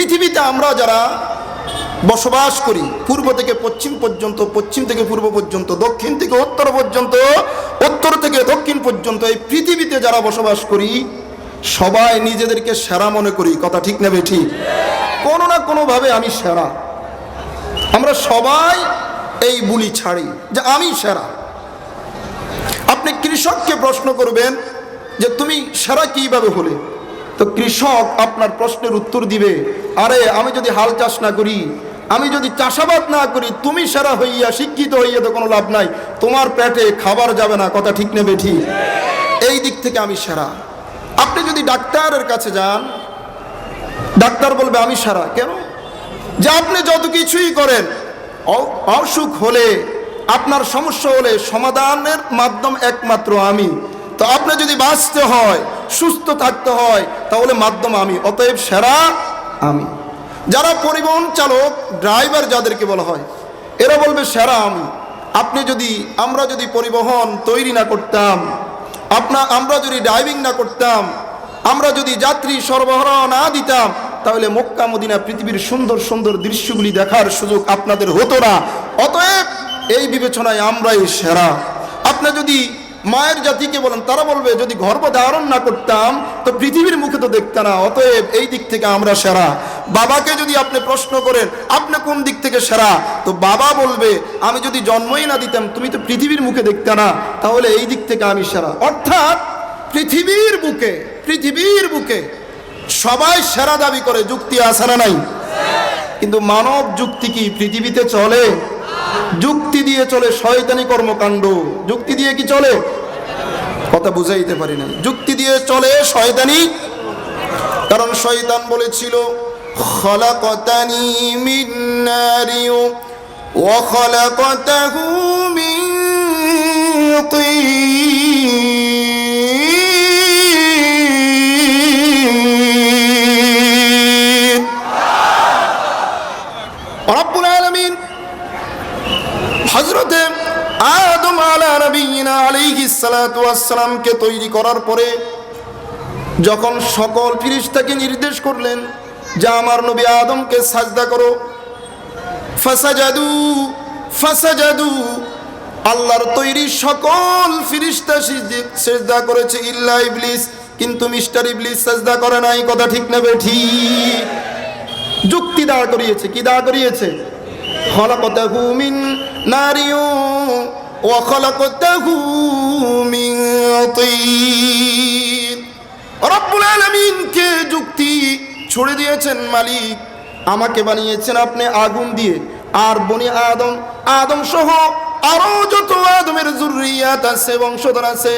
পৃথিবীতে আমরা যারা বসবাস করি, পূর্ব থেকে পশ্চিম পর্যন্ত, পশ্চিম থেকে পূর্ব পর্যন্ত, দক্ষিণ থেকে উত্তর পর্যন্ত, উত্তর থেকে দক্ষিণ পর্যন্ত এই পৃথিবীতে যারা বসবাস করি, সবাই নিজেদেরকে সেরা মনে করি। কথা ঠিক নেবে ঠিক? কোনো না কোনোভাবে আমি সেরা। আমরা সবাই এই বুলি ছাড়ি যে আমি সেরা। আপনি কৃষককে প্রশ্ন করবেন যে তুমি সেরা কীভাবে হলে? তো কৃষক আপনার প্রশ্নের উত্তর দিবে, আরে আমি যদি হাল চাষ না করি, আমি যদি চাষাবাদ না করি, তুমি সেরা হইয়া শিক্ষিত হইয়া তো কোনো লাভ নাই, তোমার পেটে খাবার যাবে না, কথা ঠিক নেবে ঠিক? এই দিক থেকে আমি সেরা। আপনি যদি ডাক্তারের কাছে যান, ডাক্তার বলবে, আমি সারা। কেন? যে আপনি যত কিছুই করেন অসুখ হলে, আপনার সমস্যা হলে সমাধানের মাধ্যম একমাত্র আমি। তো আপনি যদি বাঁচতে হয় সুস্থ থাকতে হয়, তাহলে মাধ্যম আমি, অতএব সেরা আমি। যারা পরিবহন চালক ড্রাইভার যাদেরকে বলা হয়, এরা বলবে সেরা আমি। আপনি যদি, আমরা যদি পরিবহন তৈরি না করতাম, আপনা, আমরা যদি ড্রাইভিং না করতাম, আমরা যদি যাত্রী সরবরাহ না দিতাম, তাহলে মক্কা, মদিনা পৃথিবীর সুন্দর সুন্দর দৃশ্যগুলি দেখার সুযোগ আপনাদের হতো না। অতএব এই বিবেচনায় আমরাই সেরা। আপনি যদি মায়ের জাতিকে বলেন, তারা বলবে, যদি গর্ভ ধারণ না করতাম, তো পৃথিবীর মুখে তো দেখতে না, অতএব এই দিক থেকে আমরা সেরা। বাবাকে যদি আপনি প্রশ্ন করেন, আপনি কোন দিক থেকে সেরা? তো বাবা বলবে, আমি যদি জন্মই না দিতাম, তুমি তো পৃথিবীর মুখে দেখতে না, তাহলে এই দিক থেকে আমি সেরা। অর্থাৎ পৃথিবীর বুকে পৃথিবীর বুকে সবাই সেরা দাবি করে, যুক্তি আছে না নাই? কিন্তু মানব যুক্তি কি পৃথিবীতে চলে? যুক্তি দিয়ে চলে শয়তানি কর্মকাণ্ড যুক্তি দিয়ে কি চলে কথা বুঝাইতে পারি না যুক্তি দিয়ে চলে শয়তানি কারণ শয়তান বলেছিল খলাকতানি মিন নারি ওয়া খলাকতাহু মিন طين রব্বুল আলামিন হজরতে আদম আলা নবীনা আলাইহি সালাতু ওয়াসসালামকে তৈরি করার পরে যখন সকল ফিরিস্তাকে নির্দেশ করলেন যে আমার নবী আদমকে সাজদা করো, ফাসাজাদু ফাসাজাদু, আল্লাহর তৈরি সকল ফিরিস্তা সেজদা করেছে ইল্লা ইবলিস, কিন্তু মিস্টার ইবলিস সেজদা করে নাই, কথা ঠিক নেবে ঠিক যুক্তি দাঁড় করিয়েছে, কি দাঁড় করিয়েছে? খলাকতাহু মিন ওয়া খলাকতাহু মিন তিন রব্বুল আলামিনকে যুক্তি ছড়ে দিয়েছেন মালিক? আমাকে বানিয়েছেন আপনি আগুন দিয়ে। আর বনি আদম আদম সহ আরও যত আদমের জুরিয়াত আছে, বংশধর আছে,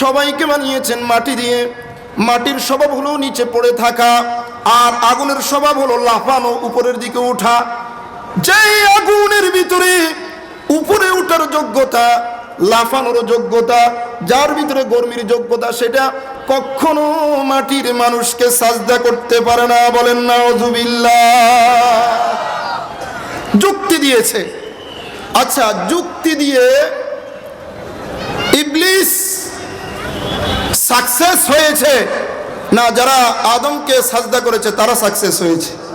সবাইকে বানিয়েছেন মাটি দিয়ে। মাটির স্বভাব হলো নিচে পড়ে থাকা, আর আগুনের স্বভাব হলো লাফানো উপরের দিকে ওঠা যেই আগুনের ভিতরে উপরে ওঠার যোগ্যতা, লাফানোর যোগ্যতা, যার ভিতরে গরমির যোগ্যতা, সেটা কখনো মাটির মানুষকে সাজদা করতে পারে না। বলেন না অজুবিল্লা যুক্তি দিয়েছে। আচ্ছা যুক্তি দিয়ে ইবলিস সাকসেস হয়েছে। না, যারা আদমকে সাজদা করেছে, তারা সাকসেস হয়েছে।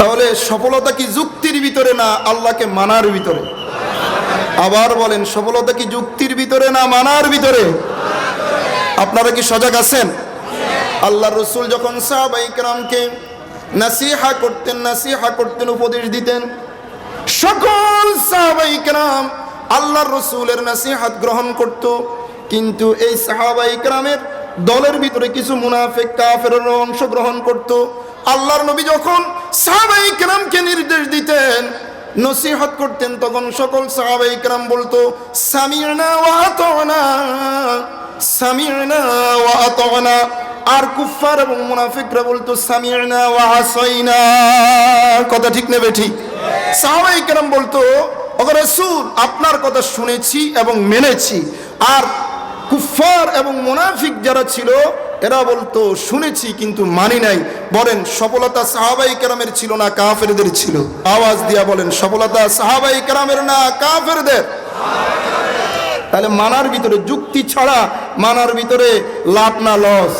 তাহলে সফলতা কি যুক্তির ভিতরে না আল্লাহকে মানার ভিতরে? আবার বলেন, সফলতা কি যুক্তির ভিতরে না মানার ভিতরে? আপনারা কি সজাগ আছেন? আল্লাহ রসুল যখন সাহাবাইকরামকে নাসিহা করতেন নাসিহা করতেন, উপদেশ দিতেন, সকল সাহাবাইকরাম আল্লাহর রসুলের নাসিহাত গ্রহণ করত। কিন্তু এই সাহাবাইকরামের দলের ভিতরে কিছু মুনাফেক কাফের অংশগ্রহণ করত। আল্লাহর নবী যখন সাহাবাইকরামকে নির্দেশ দিতেন, নসিহত করতেন। তখন সকল সাহাবাইকরাম বলতো সামিনা ওয়া আতানা সামিনা ওয়া আতানা আর কুফার এবং মুনাফিকরা বলতো সামিনা ওয়া আসাইনা। কথা ঠিক নেবে ঠিক? সাহাবাই কেরাম বলতো রাসূল, আপনার কথা শুনেছি এবং মেনেছি। আর কুফার এবং মুনাফিক যারা ছিল এরা বলতো, শুনেছি কিন্তু মানি নাই। বলেন, সফলতা সাহাবাই কেরামের ছিল না, কাফেরদের ছিল। আওয়াজ দিয়া বলেন, সফলতা সাহাবাই কেরামের না, কাফেরদের। তাহলে মানার ভিতরে যুক্তি ছাড়া মানার ভিতরে লাভ না লস।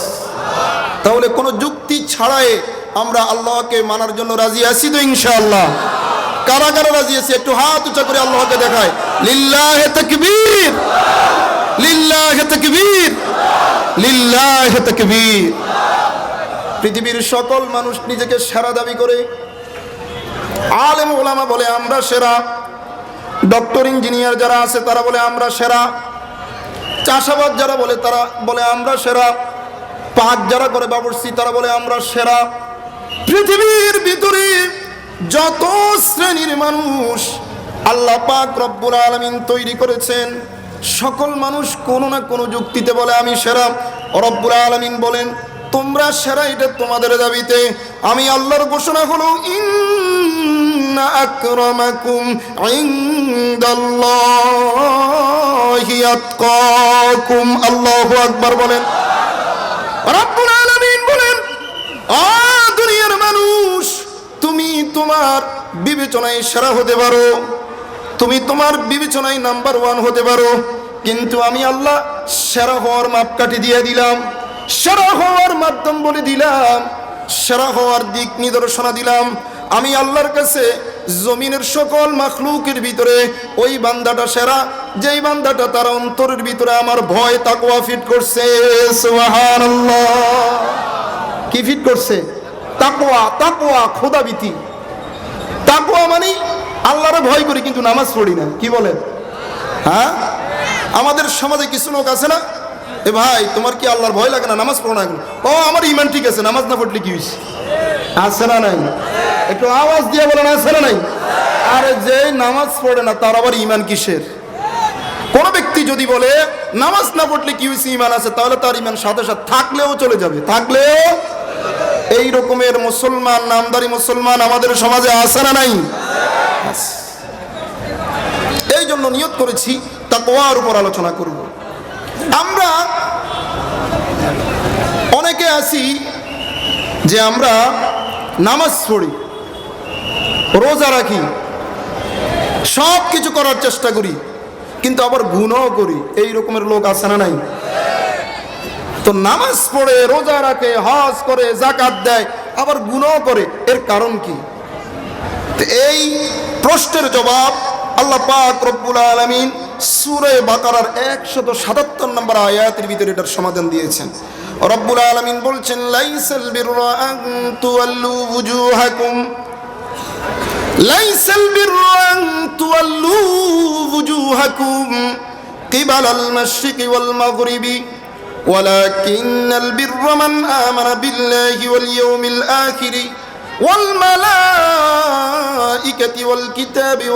তাহলে কোনো যুক্তি ছাড়াই আমরা আল্লাহকে মানার জন্য রাজি আছি তো ইনশাআল্লাহ। কারা কারা রাজি আছে? একটু হাত উঁচা করে আল্লাহকে দেখায়। লিল্লাহে তাকবীর! লিল্লাহে তাকবীর! পৃথিবীর সকল মানুষ নিজেকে সেরা দাবি করে। আলেম ওলামা বলে, আমরা সেরা। ডক্টর, ইঞ্জিনিয়ার যারা আছে, তারা বলে, আমরা সেরা। চাষাবাদ যারা বলে, তারা বলে, আমরা সেরা। পাক যারা করে বাবরসি তারা বলে, আমরা সেরা। পৃথিবীর ভিতরে যত শ্রেণির মানুষ আল্লাহ পাক রব্বুল আলমিন তৈরি করেছেন, সকল মানুষ কোনো না কোনো যুক্তিতে বলে, আমি সেরা। রব্বুল আলমিন বলেন, তোমরা সেরা এটা তোমাদের দাবিতে, আমি আল্লাহর ঘোষণা হলো আক্রমাকুম ইনদাল্লাহি আতকাকুম। আল্লাহু আকবার বলেন। রব্বুল আলামিন বলেন, আ দুনিয়ার মানুষ, তুমি তোমার বিবেচনায় সেরা হতে পারো, তুমি তোমার বিবেচনায় নাম্বার ওয়ান হতে পারো, কিন্তু আমি আল্লাহ সেরা হওয়ার মাপকাঠি দিয়ে দিলাম। সেরা হওয়ার মাধ্যম বলে দিলাম। সেরা হওয়ার দিক নিদর্শনা দিলাম। আমি আল্লাহর কাছে জমিনের সকল মাখলুকের ভিতরে ওই বান্দাটা সেরা, যেই বান্দাটা তার অন্তরের ভিতরে আমার ভয় তাকুয়া ফিট করছে। কি ফিট করছে? তাকওয়া তাকওয়া, খোদাবিতি। তাকওয়া মানে আল্লাহরে ভয় করি, কিন্তু নামাজ পড়ি না। কি বলেন? হ্যাঁ? আমাদের সমাজে কিছু লোক আছে না? এ ভাই, তোমার কি আল্লাহর ভয় লাগে না? নামাজ পড়ো না ও, আমার ইমান ঠিক আছে, নামাজ না পড়লে কি হয়েছে আছে না নাই? একটু আওয়াজ দিয়ে বলেন, আছে না নাই? আরে যে নামাজ পড়ে না, তার আবার ইমান কিসের? কোন ব্যক্তি যদি বলে, নামাজ না পড়লে কি হয়েছে ইমান আছে, তাহলে তার ইমান সাথে সাথে থাকলেও চলে যাবে। থাকলেও এই রকমের মুসলমান, নামদারি মুসলমান আমাদের সমাজে আছে না নাই? এই জন্য নিয়ত করেছি তাকওয়ার উপর আলোচনা করব। আমরা অনেকে আছি যে আমরা নামাজ পড়ি, রোজা রাখি, সব কিছু করার চেষ্টা করি, কিন্তু আবার গুণও করি। এই রকমের লোক আছে না নাই? তো নামাজ পড়ে, রোজা রাখে, হজ করে জাকাত দেয়, আবার গুণও করে। এর কারণ কি? এই প্রশ্নের জবাব আল্লাহ পাক রব্বুল আলামিন সূরা বাকারার 177 নম্বর আয়াতের ভিতরে এটার সমাধান দিয়েছেন রব্বুল আলামিন বলছেন লাইসাল বিররা আন তুওয়াল্লু ওয়ুজুহাকুম লাইসাল বিররা আন তুওয়াল্লু ওয়ুজুহাকুম قبل المشرق والمغرب ولكن البر من آمن بالله واليوم الآخر والملائكة والكتاب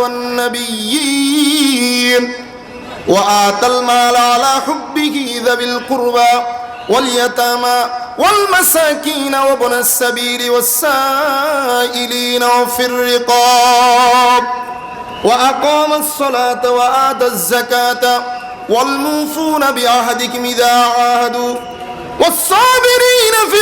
والنبيين وآتى المال على حبه ذوي القربى واليتامى والمساكين وابن السبيل والسائلين وفي الرقاب وأقام الصلاة وآتى الزكاة والموفون بعهدكم إذا عاهدوا والصابرين في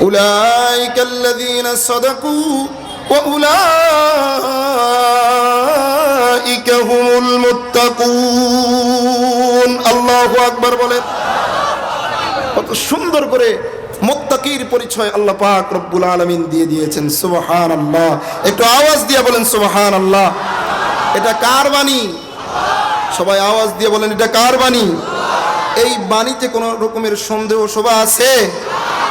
أولئك الذين صدقوا وأولئك هم المتقون الله أكبر বলেন কত সুন্দর করে মুত্তাকির পরিচয় আল্লাহ পাক রব্বুল আলামিন দিয়ে দিয়েছেন সুবহানাল্লাহ একটু আওয়াজ দিয়ে বলেন সুবহানাল্লাহ এটা কার বাণী সবাই আওয়াজ দিয়ে বলেন এটা কার বাণী এই বাণীতে কোন রকমের সন্দেহ শোভা আছে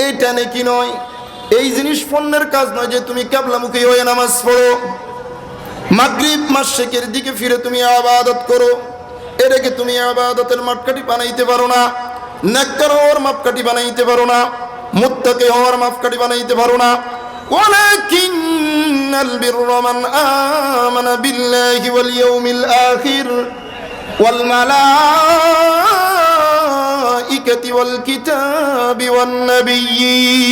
এটা নাকি নয় এই জিনিস পণ্যের কাজ নয় যে তুমি কেবলামুখী হয়ে নামাজ পড়ো মাগরিব মাসেকের দিকে ফিরে তুমি আবাদত করো এটাকে তুমি আবাদতের মাপকাঠি বানাইতে পারো না নেককার হওয়ার মাপকাঠি বানাইতে পারো না মুত্তাকি হওয়ার মাপকাঠি বানাইতে পারো না ولكن البر من آمن بالله واليوم الآخر والملائكة والكتاب والنبيين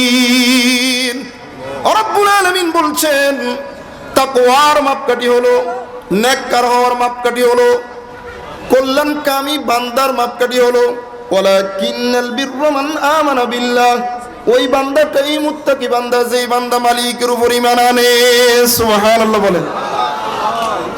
রব্বুল আলামিন বলছেন তাকওয়ার মাপকাঠি হলো নেককার হওয়ার মাপকাঠি হলো কল্যাণকামী বান্দার মাপকাঠি হলো ওয়ালাকিন্নাল বিররা মান আমানা বিল্লাহ ওই বান্দাটাই মুত্তাকি বান্দা যেই বান্দা মালিকের উপর ঈমান আনে সুবহানাল্লাহ বলেন